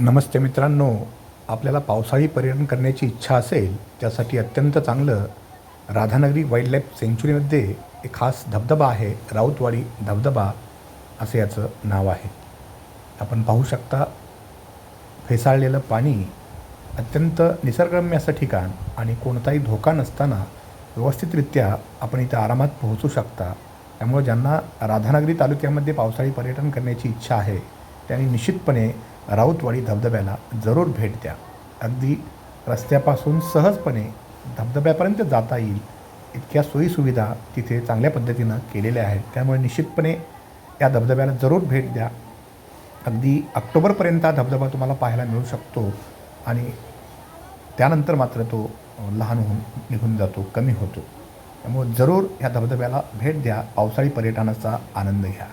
नमस्ते मित्रांनो आपल्याला पावसाळी पर्यटन करण्याची इच्छा असेल त्यासाठी अत्यंत चांगलं राधानगरी वाईल्डलाईफ सेंच्युरीमध्ये एक खास धबधबा आहे राऊतवाडी धबधबा असं याचं नाव आहे. आपण पाहू शकता फेसाळलेलं पाणी अत्यंत निसर्गरम्य असं ठिकाण आणि कोणताही धोका नसताना व्यवस्थितरित्या आपण इथं आरामात पोहोचू शकता. त्यामुळे ज्यांना राधानगरी तालुक्यामध्ये पावसाळी पर्यटन करण्याची इच्छा आहे त्यांनी निश्चितपणे राऊतवाडी धबधब्याला जरूर भेट द्या. अगदी रस्त्यापासून सहजपणे धबधब्यापर्यंत जाता येईल. इतक्या सोयीसुविधा तिथे चांगल्या पद्धतीनं केलेल्या आहेत. त्यामुळे निश्चितपणे या धबधब्याला जरूर भेट द्या. अगदी ऑक्टोबरपर्यंत हा धबधबा तुम्हाला पाहायला मिळू शकतो आणि त्यानंतर मात्र तो लहान होऊन निघून जातो कमी होतो. त्यामुळे जरूर ह्या धबधब्याला भेट द्या. पावसाळी पर्यटनाचा आनंद घ्या.